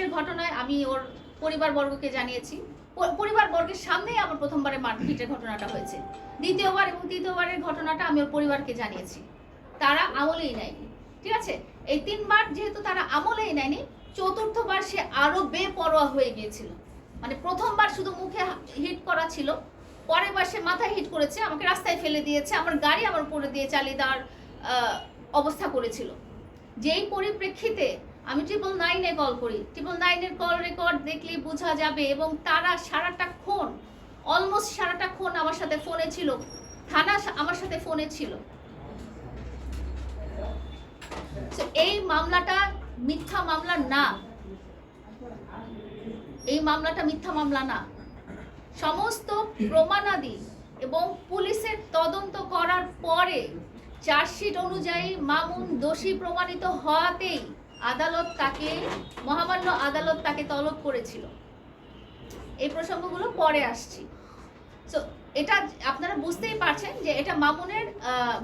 মারপিটের ঘটনায় আমি ওর পরিবারবর্গকে জানিয়েছি। পরিবারবর্গের সামনেই আমার প্রথমবারে মারপিটের ঘটনাটা হয়েছে। দ্বিতীয়বার এবং তৃতীয়বারের ঘটনাটা আমি ওর পরিবারকে জানিয়েছি। তারা আমলেই নেয়নি, ঠিক আছে? এই তিনবার যেহেতু তারা আমলেই নেয়নি, চতুর্থবার সে আরও বেপরোয়া হয়ে গিয়েছিল। মানে প্রথমবার শুধু মুখে হিট করা ছিল পরের বার সে মাথায় হিট করেছে, আমাকে রাস্তায় ফেলে দিয়েছে, আমার গাড়ি আমার উপরে দিয়ে চালিয়ে দেওয়ার অবস্থা করেছিল। যেই পরিপ্রেক্ষিতে আমি ট্রিপল নাইনে কল করি। ট্রিপল নাইনের কল রেকর্ড দেখলে বোঝা যাবে এবং তারা সারাটা ক্ষণ অলমোস্ট সারাটা ক্ষণ আমার সাথে ফোনে ছিল। থানা আমার সাথে ফোনে ছিল। এই মামলাটা মিথ্যা মামলা না। এই মামলাটা মিথ্যা মামলা না। সমস্ত প্রমাণাদি এবং পুলিশের তদন্ত করার পরে চার্জশিট অনুযায়ী মামুন দোষী প্রমাণিত হওয়াতেই আদালত তাকে, মহামান্য আদালত তাকে তলব করেছিল। এই প্রসঙ্গগুলো পরে আসছি। সো এটা আপনারা বুঝতেই পারছেন যে এটা মামুনের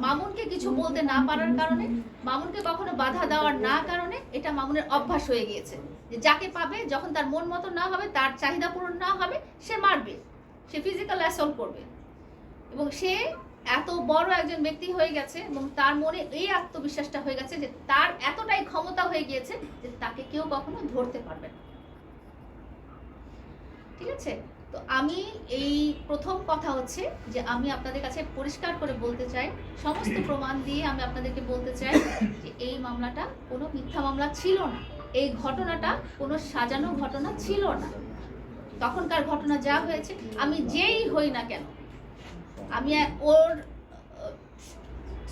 মামুনকে কিছু বলতে না পারার কারণে, মামুনকে কখনো বাধা দেওয়ার না কারণে এটা মামুনের অভ্যাস হয়ে গিয়েছে। যে যাকে পাবে, যখন তার মন মতো না হবে, তার চাহিদা পূরণ না হবে, সে মারবে, সে ফিজিক্যাল অ্যাসল্ট করবে। এবং সে এত বড় একজন ব্যক্তি হয়ে গেছে এবং তার মনে এই আত্মবিশ্বাসটা হয়ে গেছে যে তার ক্ষমতা হয়ে গিয়েছে যে তাকে কেউ কখনো ধরতে পারবে না। ঠিক আছে? তো আমি এই প্রথম কথা হচ্ছে যে আমি আপনাদের কাছে পরিষ্কার করে বলতে চাই, সমস্ত প্রমাণ দিয়ে আমি আপনাদেরকে বলতে চাই যে এই মামলাটা কোনো মিথ্যা মামলা ছিল না। এই ঘটনাটা কোনো সাজানো ঘটনা ছিল না। তখনকার ঘটনা যা হয়েছে, আমি যেই হই না কেন, আমি ওর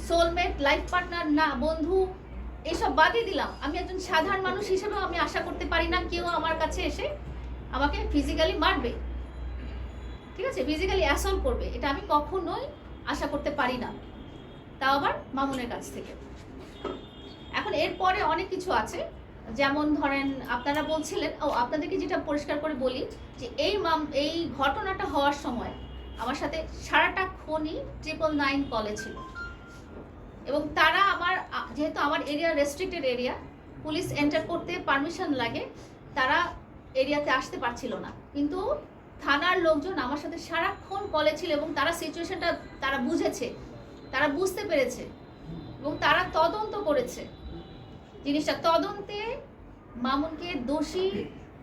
সোলমেট লাইফ পার্টনার না, বন্ধু এসব বাদই দিলাম। আমি একজন সাধারণ মানুষ হিসেবেও আমি আশা করতে পারি না কেউ আমার কাছে এসে আমাকে ফিজিক্যালি মারবে। ঠিক আছে? ফিজিক্যালি অ্যাসল্ট করবে। এটা আমি কখনোই আশা করতে পারি না। তাও আবার মামুনের কাছ থেকে। এখন এরপরে অনেক কিছু আছে। যেমন ধরেন, আপনারা বলছিলেন, ও, আপনাদেরকে যেটা পরিষ্কার করে বলি, যে এই মাম, এই ঘটনাটা হওয়ার সময় আমার সাথে সারাটা খনি ট্রিপল নাইন কলে ছিল। এবং তারা আমার area restricted area police enter করতে পারমিশন লাগে, তারা এরিয়াতে আসতে পারছিল না। কিন্তু থানার লোকজন আমার সাথে সারাক্ষণ কলে ছিল এবং তারা সিচুয়েশনটা তারা বুঝেছে, তারা বুঝতে পেরেছে এবং তারা তদন্ত করেছে। জিনিসটা তদন্তে মামুনকে দোষী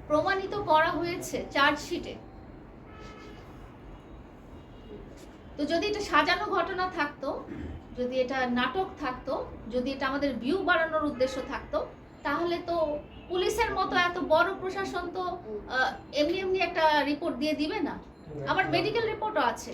প্রমাণিত করা হয়েছে চার্জশিটে তো যদি এটা সাজানো ঘটনা থাকতো যদি এটা নাটক থাকতো যদি এটা আমাদের ভিউ বাড়ানোর উদ্দেশ্য থাকতো তাহলে তো পুলিশের মতো এত বড় প্রশাসন তো এমনি এমনি একটা রিপোর্ট দিয়ে দিবে না। আবার মেডিকেল রিপোর্টও আছে।